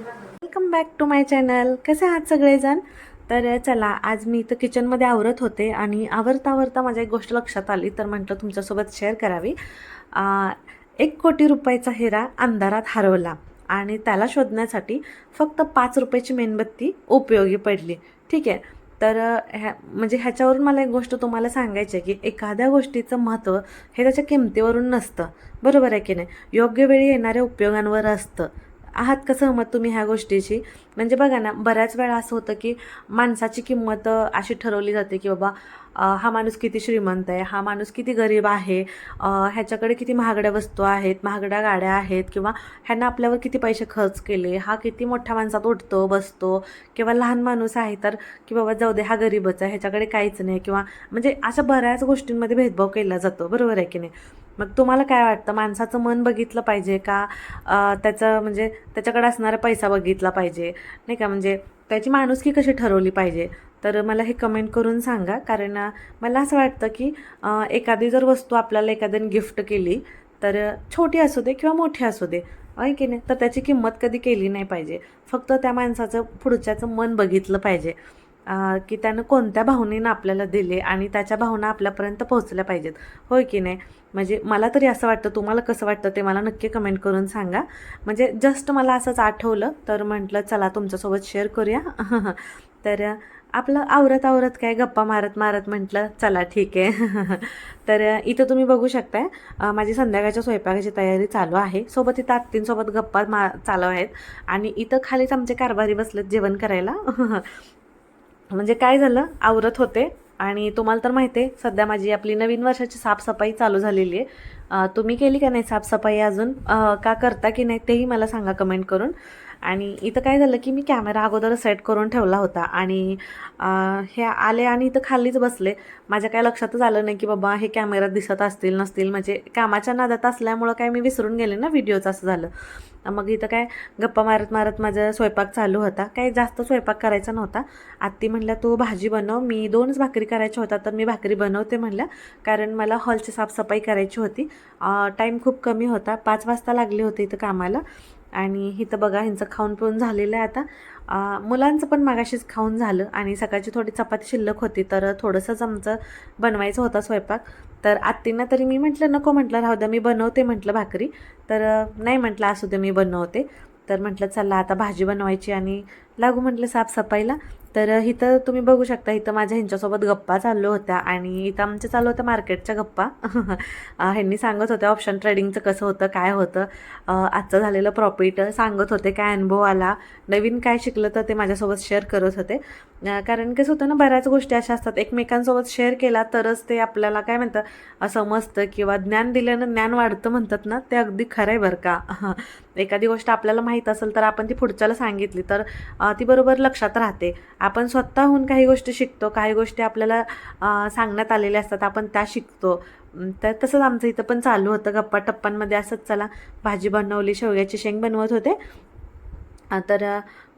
Welcome back to my channel कसे आहात सगळेजण? तर चला आज मी इथं किचनमध्ये आवरत होते आणि आवरता आवरता माझ्या एक गोष्ट लक्षात आली तर म्हटलं तुमच्यासोबत शेअर करावी. एक कोटी रुपयाचा हिरा अंधारात हरवला आणि त्याला शोधण्यासाठी फक्त पाच रुपयाची मेणबत्ती उपयोगी पडली. ठीक आहे? तर ह्या म्हणजे ह्याच्यावरून मला एक गोष्ट तुम्हाला सांगायची आहे की एखाद्या गोष्टीचं महत्त्व हे त्याच्या किमतीवरून नसतं. बरोबर आहे की नाही? योग्य वेळी येणाऱ्या उपयोगांवर असतं. आहात का सहमत तुम्ही ह्या गोष्टीशी? म्हणजे बघा ना बऱ्याच वेळा असं होतं की माणसाची किंमत अशी ठरवली जाते की बाबा हा माणूस किती श्रीमंत आहे हा माणूस किती गरीब आहे ह्याच्याकडे किती महागड्या वस्तू आहेत महागड्या गाड्या आहेत किंवा ह्यांना आपल्यावर किती पैसे खर्च केले हा किती मोठ्या माणसात उठतो बसतो किंवा लहान माणूस आहे तर की बाबा जाऊ दे हा गरीबच आहे ह्याच्याकडे काहीच नाही किंवा म्हणजे अशा बऱ्याच गोष्टींमध्ये भेदभाव केला जातो. बरोबर आहे की नाही? मग तुम्हाला काय वाटतं? माणसाचं मन बघितलं पाहिजे का? त्याचं म्हणजे त्याच्याकडे असणारा पैसा बघितला पाहिजे नाही का? म्हणजे त्याची माणुसकी कशी ठरवली पाहिजे? तर मला हे कमेंट करून सांगा. कारण मला असं वाटतं की एखादी जर वस्तू आपल्याला एखाद्याने गिफ्ट केली तर छोटी असू दे किंवा मोठी असू दे आहे की नाही? तर त्याची किंमत कधी केली नाही पाहिजे. फक्त त्या माणसाचं पुढच्याचं मन बघितलं पाहिजे. की त्यानं कोणत्या भावनेनं आपल्याला दिले आणि त्याच्या भावना आपल्यापर्यंत पोहोचल्या पाहिजेत. होय की नाही? म्हणजे मला तरी असं वाटतं तुम्हाला कसं वाटतं ते मला नक्की कमेंट करून सांगा. म्हणजे जस्ट मला असंच आठवलं तर म्हटलं चला तुमच्यासोबत शेअर करूया. तर आपलं आवरत आवरत काय गप्पा मारत मारत म्हटलं चला ठीक आहे. तर इथं तुम्ही बघू शकताय माझी संध्याकाळच्या स्वयंपाकाची तयारी चालू आहे. सोबत इथं आत्तींसोबत गप्पा मा चालू आहेत. आणि इथं खालीच आमचे कारभारी बसलेत जेवण करायला. म्हणजे काय झालं? आवरत होते. आणि तुम्हाला तर माहिती आहे सध्या माझी आपली नवीन वर्षाची साफसफाई चालू झालेली आहे. तुम्ही केली का नाही साफसफाई अजून? का करता की नाही तेही मला सांगा कमेंट करून. आणि इथं काय झालं की मी कॅमेरा अगोदर सेट करून ठेवला होता. आणि हे आले आणि इथं खालीच बसले. माझ्या काय लक्षातच आलं नाही की बाबा हे कॅमेरा दिसत असतील नसतील. म्हणजे कामाच्या नादात असल्यामुळं काय मी विसरून गेले ना व्हिडिओचं असं झालं. मग इथं काय गप्पा मारत मारत माझा स्वयंपाक चालू होता. काय जास्त स्वयंपाक करायचा नव्हता. आत्ती म्हणलं तू भाजी बनव. मी दोनच भाकरी करायच्या होत्या तर मी भाकरी बनवते म्हणलं कारण मला हॉलची साफसफाई करायची होती. टाईम खूप कमी होता. पाच वाजता लागले होते इथं कामाला. आणि इथं बघा ह्यांचं खाऊन पिऊन झालेलं आहे आता. मुलांचं पण मागाशीच खाऊन झालं. आणि सकाळची थोडी चपाती शिल्लक होती तर थोडंसंच आमचं बनवायचं होता स्वयंपाक. तर आत्तींना तरी मी म्हटलं नको म्हटलं राहू द्या मी बनवते म्हटलं भाकरी. तर नाही म्हटलं असू दे मी बनवते. तर म्हटलं चला आता भाजी बनवायची आणि लागू म्हटलं साफसफाईला. तर इथं तुम्ही बघू शकता इथं माझ्या ह्यांच्यासोबत गप्पा चालू होत्या आणि इथं आमच्या चालू होत्या मार्केटच्या गप्पा. ह्यांनी सांगत होत्या ऑप्शन ट्रेडिंगचं कसं होतं काय होतं. आजचं झालेलं प्रॉफिट सांगत होते काय अनुभव आला. नवीन काय शिकलं तर ते माझ्यासोबत शेअर करत होते. कारण कसं होतं ना बऱ्याच गोष्टी अशा असतात. एकमेकांसोबत शेअर केला तरच ते आपल्याला काय म्हणतं समजतं किंवा ज्ञान दिल्यानं ज्ञान वाढतं म्हणतात ना ते अगदी खरं आहे बरं का. एखादी गोष्ट आपल्याला माहीत असेल तर आपण ती पुढच्याला सांगितली तर ती बरोबर लक्षात राहते. आपण स्वतःहून काही गोष्टी शिकतो काही गोष्टी आपल्याला सांगण्यात आलेल्या असतात आपण त्या शिकतो. तर तसंच आमचं इथं पण चालू होतं गप्पा टप्पांमध्ये असंच चला भाजी बनवली शेवग्याची शेंग बनवत होते. तर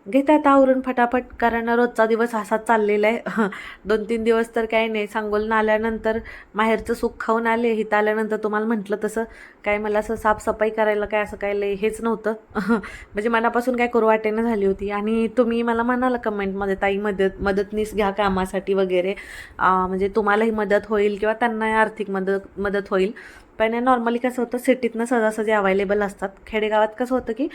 घेतात आवरून फटाफट कारण रोजचा दिवस असाच चाललेला आहे. दोन तीन दिवस तर काही नाही. सांगोलनं आल्यानंतर माहेरचं सुख खाऊन आले इथं आल्यानंतर तुम्हाला म्हटलं तसं. काय मला असं साफसफाई करायला काय असं काय लय हेच नव्हतं. म्हणजे मनापासून काय करू वाटेनं झाली होती. आणि तुम्ही मला म्हणाला कमेंटमध्ये ताई मदत मदतनीस घ्या कामासाठी वगैरे. म्हणजे तुम्हालाही मदत होईल किंवा त्यांनाही आर्थिक मदत मदत होईल. पण नॉर्मली कसं होतं सिटीतनं सहजासहजी अवेलेबल असतात. खेडेगावात कसं होतं की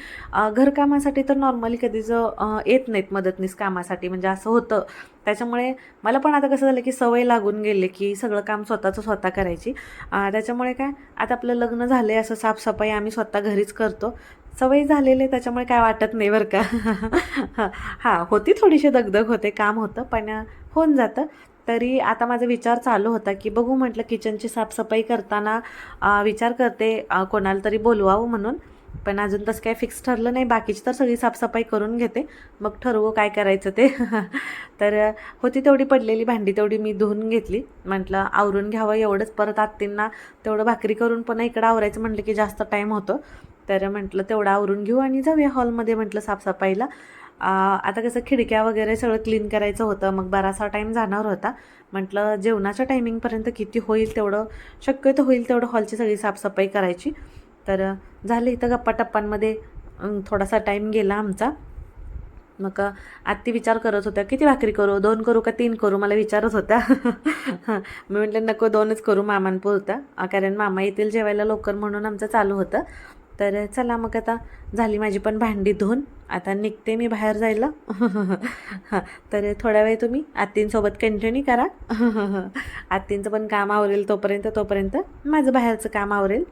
घरकामासाठी तर नॉर्मली कधीच जर येत नाहीत मदतनीस कामासाठी. म्हणजे असं होतं. त्याच्यामुळे मला पण आता कसं झालं की सवय लागून गेले की सगळं काम स्वतःचं स्वतः करायची. त्याच्यामुळे काय आता आपलं लग्न झालं आहे असं साफसफाई आम्ही स्वतः घरीच करतो. सवय झालेली आहे त्याच्यामुळे काय वाटत नाही बरं का. हां होती थोडीशी दगदग होते काम होतं पण होऊन जातं. तरी आता माझा विचार चालू होता की बघू म्हटलं किचनची साफसफाई करताना विचार करते कोणाला तरी बोलवावं म्हणून. पण अजून तसं काही फिक्स ठरलं नाही. बाकीची तर सगळी साफसफाई करून घेते. मग ठरवू काय करायचं ते. तर होती तेवढी पडलेली भांडी तेवढी मी धुवून घेतली. म्हटलं आवरून घ्यावं एवढंच. परत आत्तींना तेवढं भाकरी करून पण इकडं आवरायचं म्हटलं की जास्त टाईम होतो. तर म्हटलं तेवढं आवरून घेऊ आणि जाऊया हॉलमध्ये म्हटलं साफसफाईला. आता कसं खिडक्या वगैरे सगळं क्लीन करायचं होतं मग बराचसा टाईम जाणार होता. म्हटलं जेवणाच्या टायमिंगपर्यंत किती होईल तेवढं शक्यतो होईल तेवढं हॉलची सगळी साफसफाई करायची. तर झालं इथं गप्पा टप्पांमध्ये थोडासा टाईम गेला आमचा. मग आत्ती विचार करत होत्या किती भाकरी करू? दोन करू का तीन करू? मला विचारत होत्या. मी म्हटलं नको दोनच करू मामांपुरता. अ, कारण मामा येतील जेवायला लवकर म्हणून आमचं चालू होतं. तर चला मग आता झाली माझी पण भांडी धुवून. आता निघते मी बाहेर जायला. हां तर थोड्या वेळ तुम्ही आत्तींसोबत कंटिन्यू करा. आत्तींचं पण काम आवरेल तोपर्यंत तोपर्यंत माझं बाहेरचं काम आवरेल.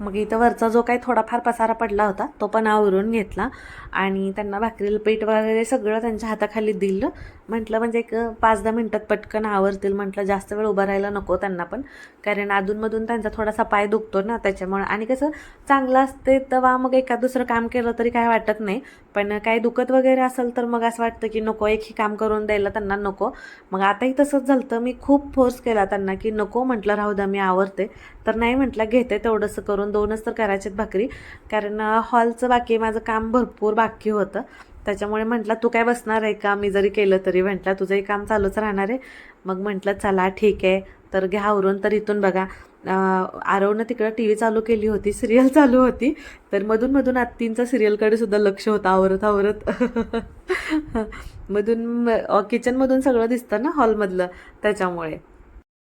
मग इथं वरचा जो काही थोडाफार पसारा पडला होता तो पण आवरून घेतला. आणि त्यांना भाकरीला पीठ वगैरे सगळं त्यांच्या हाताखाली दिलं. म्हटलं म्हणजे एक पाच दहा मिनटात पटकन आवरतील. म्हटलं जास्त वेळ उभं राहायला नको त्यांना पण. कारण अधूनमधून त्यांचा थोडासा पाय दुखतो ना त्याच्यामुळे. आणि कसं चांगलं असते तेव्हा मग एका दुसरं काम केलं तरी काय वाटत नाही. पण काही दुखत वगैरे असेल तर मग असं वाटतं की नको एकही काम करून द्यायला त्यांना नको. मग आताही तसंच झालं मी खूप फोर्स केला त्यांना की नको म्हटलं राहू द्या मी आवरते. तर नाही म्हटलं घेते तेवढंसं करून दोनच तर करायच्यात भाकरी. कारण हॉलचं बाकी माझं काम भरपूर बाकी होतं. त्याच्यामुळे म्हटलं तू काय बसणार आहे का? मी जरी केलं तरी. म्हटलं तुझंही काम चालूच राहणार आहे. मग म्हटलं चला ठीक आहे. तर घ्या आवरून तर इथून बघा. अं, आरवनं तिकडं टी व्ही चालू केली होती सिरियल चालू होती. तर मधून मधून आत्तींचा सिरियलकडे सुद्धा लक्ष होतं आवरत आवरत. मधून किचनमधून सगळं दिसतं ना हॉलमधलं त्याच्यामुळे.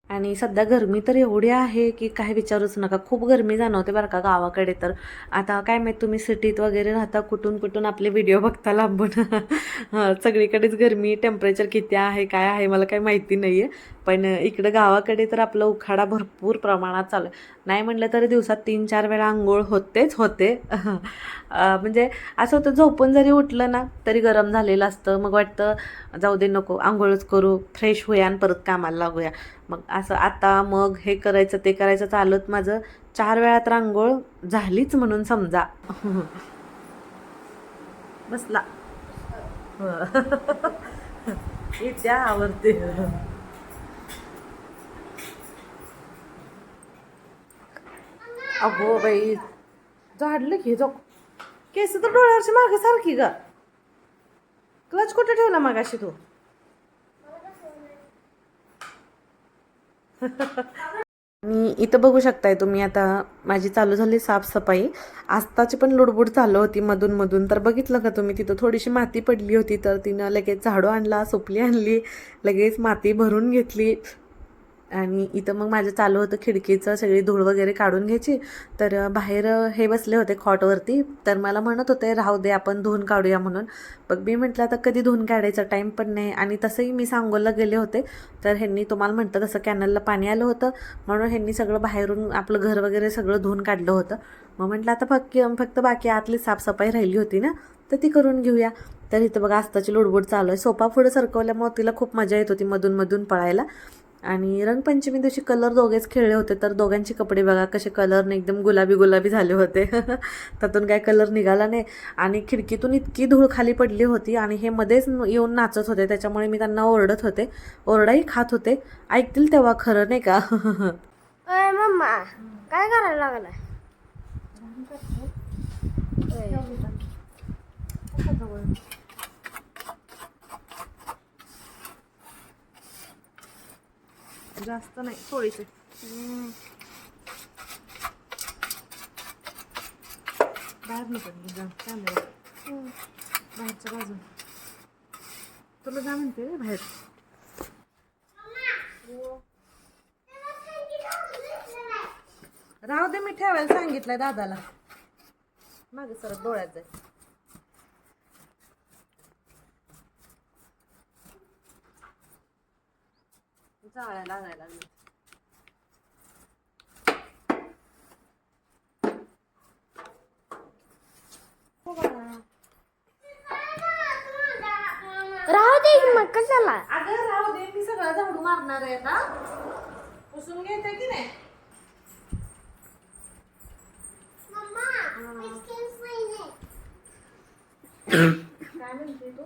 आणि सध्या गरमी तर एवढी आहे की काय विचारूच नका. खूप गरमी जाणवते बरं का गावाकडे तर. आता काय माहीत तुम्ही सिटीत वगैरे राहता कुठून कुठून आपले व्हिडिओ बघता लांबून. सगळीकडेच गरमी टेम्परेचर किती आहे काय आहे मला काही माहिती नाही आहे पण इकडं गावाकडे तर आपला उखाडा भरपूर प्रमाणात चालू आहे. नाही म्हटलं तरी दिवसात तीन चार वेळा आंघोळ होतेच होते. म्हणजे असं होतं झोपून जरी उठलं ना तरी गरम झालेलं असतं. मग वाटतं जाऊ दे नको आंघोळच करू फ्रेश होऊया आणि परत कामाला लागूया. मग असं आता मग हे करायचं ते करायचं चालत माझं. चार वेळा तर आंघोळ झालीच म्हणून समजा. बसला. हो. त्या आवडते. अगो बाई झाडलं की जो केस तर डोळ्यावरची मागं सारखी ग. क्लच कुठे ठेवला मागाशी तू? आणि इथं बघू शकताय तुम्ही आता माझी चालू झाली साफसफाई. आस्ताची पण लुडबुड चालू होती मधून मधून. तर बघितलं का तुम्ही तिथं थोडीशी माती पडली होती तर तिनं लगेच झाडू आणला सोपली आणली लगेच माती भरून घेतली. आणि इथं मग माझं चालू होतं खिडकीचं सगळी धूळ वगैरे काढून घ्यायची. तर बाहेर हे बसले होते खॉटवरती. तर मला म्हणत होते राहू दे आपण धुवून काढूया म्हणून. मग मी म्हटलं आता कधी धुवून काढायचा? टाईम पण नाही. आणि तसंही मी सांगोला गेले होते. तर ह्यांनी तुम्हाला म्हणतं तसं कॅनलला पाणी आलं होतं. म्हणून ह्यांनी सगळं बाहेरून आपलं घर वगैरे सगळं धुवून काढलं होतं. मग म्हटलं आता फक्त फक्त बाकी आतली साफसफाई राहिली होती ना तर ती करून घेऊया. तर इथं बघा आस्ताची लुडबुड चालू आहे. सोफा पुढं सरकवल्यामुळे तिला खूप मजा येत होती मधून मधून पळायला. आणि रंगपंचमी दिवशी कलर दोघेच खेळले होते तर दोघांचे कपडे बघा कसे कलरने एकदम गुलाबी गुलाबी झाले होते. त्यातून काय कलर निघाला नाही. आणि खिडकीतून इतकी धूळ खाली पडली होती आणि हे मध्येच येऊन नाचत होते त्याच्यामुळे मी त्यांना ओरडत होते. ओरडाही खात होते. ऐकतील तेव्हा खरं नाही का? मम्मा काय करायला लागलाय? जास्त नाही थोडीसे. बाहेर नको कॅमेरा बाहेरच्या बाजून तुला जा म्हणते रे बाहेर. राहू दे मी ठेवायला सांगितलंय दादाला. मागे सरत डोळ्यात जाय. जाळ्या लागायला लागल्या राहू दे मग कशाला अगं राहू दे मी सगळं झाडू मारणार आहे आता पुसून घेते की नाही काय म्हणते तू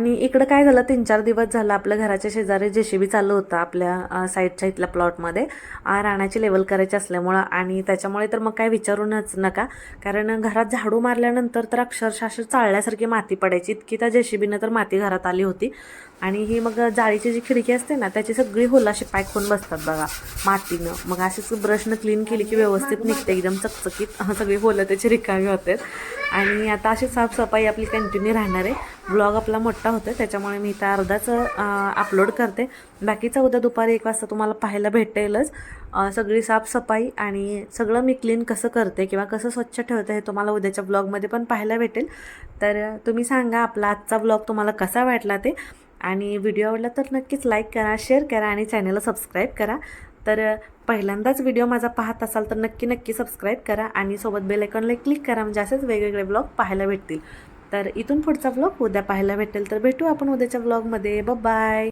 आणि इकडं काय झालं तीन चार दिवस झालं आपल्या घराच्या शेजारी जे सी बी चालू होतं आपल्या साईडच्या इथल्या प्लॉटमध्ये. अ, लेवल करायची असल्यामुळं आणि त्याच्यामुळे तर मग काय विचारूनच नका. कारण घरात झाडू मारल्यानंतर तर अक्षरशः चाळल्यासारखी माती पडायची. इतकी त्या जे सी बीनं तर माती घरात आली होती. आणि ही मग जाळीची जी खिडकी असते ना त्याची सगळी होल अशी पॅक होऊन बसतात बघा मातीनं. मग असेच ब्रशनं क्लीन केली की व्यवस्थित निघते एकदम चकचकीत. सगळी होलं त्याची रिकामी होते. आणि आता अशी साफसफाई आपली कंटिन्यू राहणार आहे. ब्लॉग आपला मोठा होतो त्याच्यामुळे मी इथं अर्धाच अपलोड करते. बाकीचा उद्या दुपारी एक वाजता तुम्हाला पाहायला भेटेलच. सगळी साफसफाई आणि सगळं मी क्लीन कसं करते किंवा कसं स्वच्छ ठेवते हे तुम्हाला उद्याच्या ब्लॉगमध्ये पण पाहायला भेटेल. तर तुम्ही सांगा आपला आजचा ब्लॉग तुम्हाला कसा वाटला ते. आणि व्हिडिओ आवडला तर नक्कीच लाईक करा शेअर करा आणि चॅनलला सबस्क्राईब करा. तर पहिल्यांदाच व्हिडिओ माझा पाहत असाल तर नक्की नक्की सबस्क्राईब करा आणि सोबत बेल आयकॉनला क्लिक करा म्हणजे असेच वेगवेगळे ब्लॉग पाहायला भेटतील. तर इथून पुढचा ब्लॉग उद्या पाहायला भेटेल. तर भेटू आपण उद्याच्या ब्लॉगमध्ये बाय